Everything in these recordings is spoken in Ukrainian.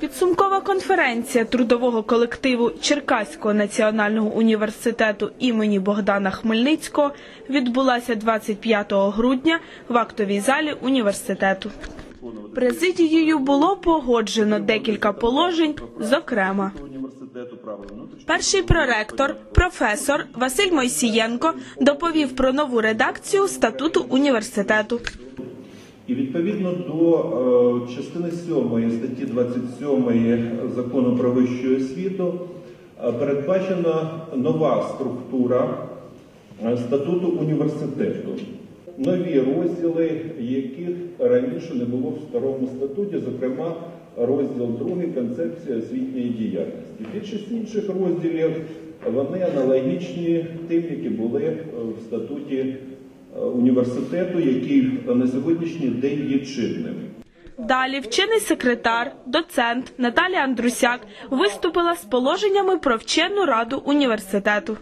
Підсумкова конференція трудового колективу Черкаського національного університету імені Богдана Хмельницького відбулася 25 грудня в актовій залі університету. Президією було погоджено декілька положень, зокрема. Перший проректор, професор Василь Мойсієнко доповів про нову редакцію статуту університету. І відповідно до е, частини 7 статті 27 закону про вищу освіту е, передбачена нова структура е, статуту університету. Нові розділи, яких раніше не було в старому статуті, зокрема розділ 2 концепція освітньої діяльності. Більшість інших розділів вони аналогічні тим, які були в статуті е, університету, який на сьогоднішній день є чинним. Далі вчений секретар, доцент Наталія Андрусяк виступила з положеннями про вчену раду університету.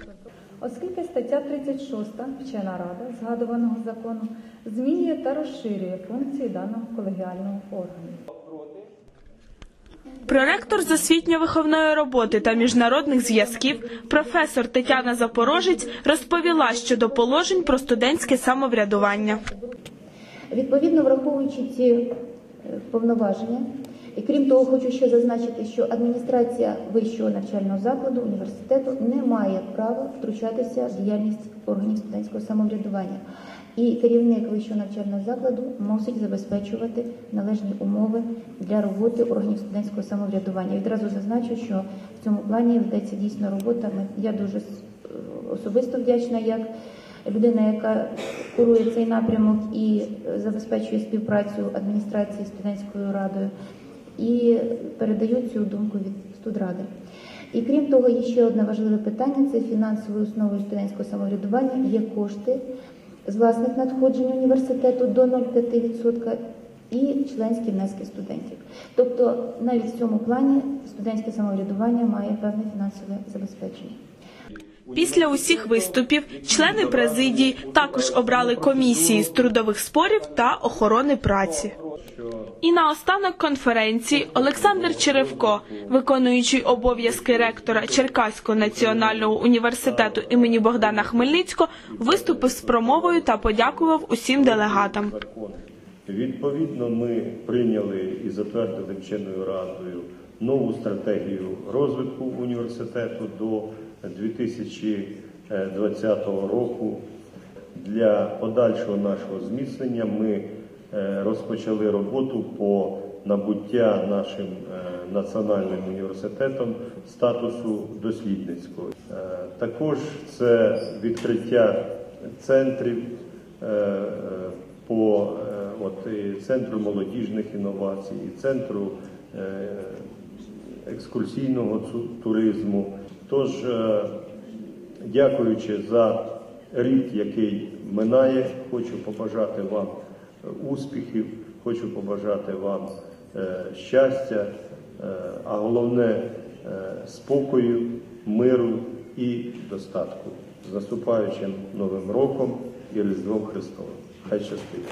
Оскільки стаття 36 вчена рада згадуваного закону змінює та розширює функції даного колегіального органу. Проректор з освітньо-виховної роботи та міжнародних зв'язків, професор Тетяна Запорожець розповіла щодо положень про студентське самоврядування. Відповідно, враховуючи ці е, повноваження, і крім того, хочу ще зазначити, що адміністрація вищого навчального закладу університету не має права втручатися в діяльність органів студентського самоврядування. І керівник вищого навчального закладу мусить забезпечувати належні умови для роботи органів студентського самоврядування. Відразу зазначу, що в цьому плані ведеться дійсно робота. Я дуже особисто вдячна як людина, яка курує цей напрямок і е, забезпечує співпрацю адміністрації студентською радою, і передаю цю думку від студради. І крім того, є ще одне важливе питання: це фінансовою основою студентського самоврядування є кошти з власних надходжень університету до 0,5% і членські внески студентів. Тобто навіть в цьому плані студентське самоврядування має певне фінансове забезпечення. Після усіх виступів члени президії також обрали комісії з трудових спорів та охорони праці. І наостанок конференції Олександр Черевко, виконуючий обов'язки ректора Черкаського національного університету імені Богдана Хмельницького, виступив з промовою та подякував усім делегатам. Відповідно, ми прийняли і затвердили вченою радою нову стратегію розвитку університету до 2020 року. Для подальшого нашого зміцнення ми розпочали роботу по набуття нашим е, національним університетом статусу дослідницького. Е, Також це відкриття центрів е, е, по е, от, і центру молодіжних інновацій, і центру е, екскурсійного туризму. Тож, е, дякуючи за рік, який минає, хочу побажати вам е, успіхів, хочу побажати вам е, щастя, е, а головне е, спокою, миру і достатку. З наступаючим Новим роком і Різдвом Христовим. Хай щастить!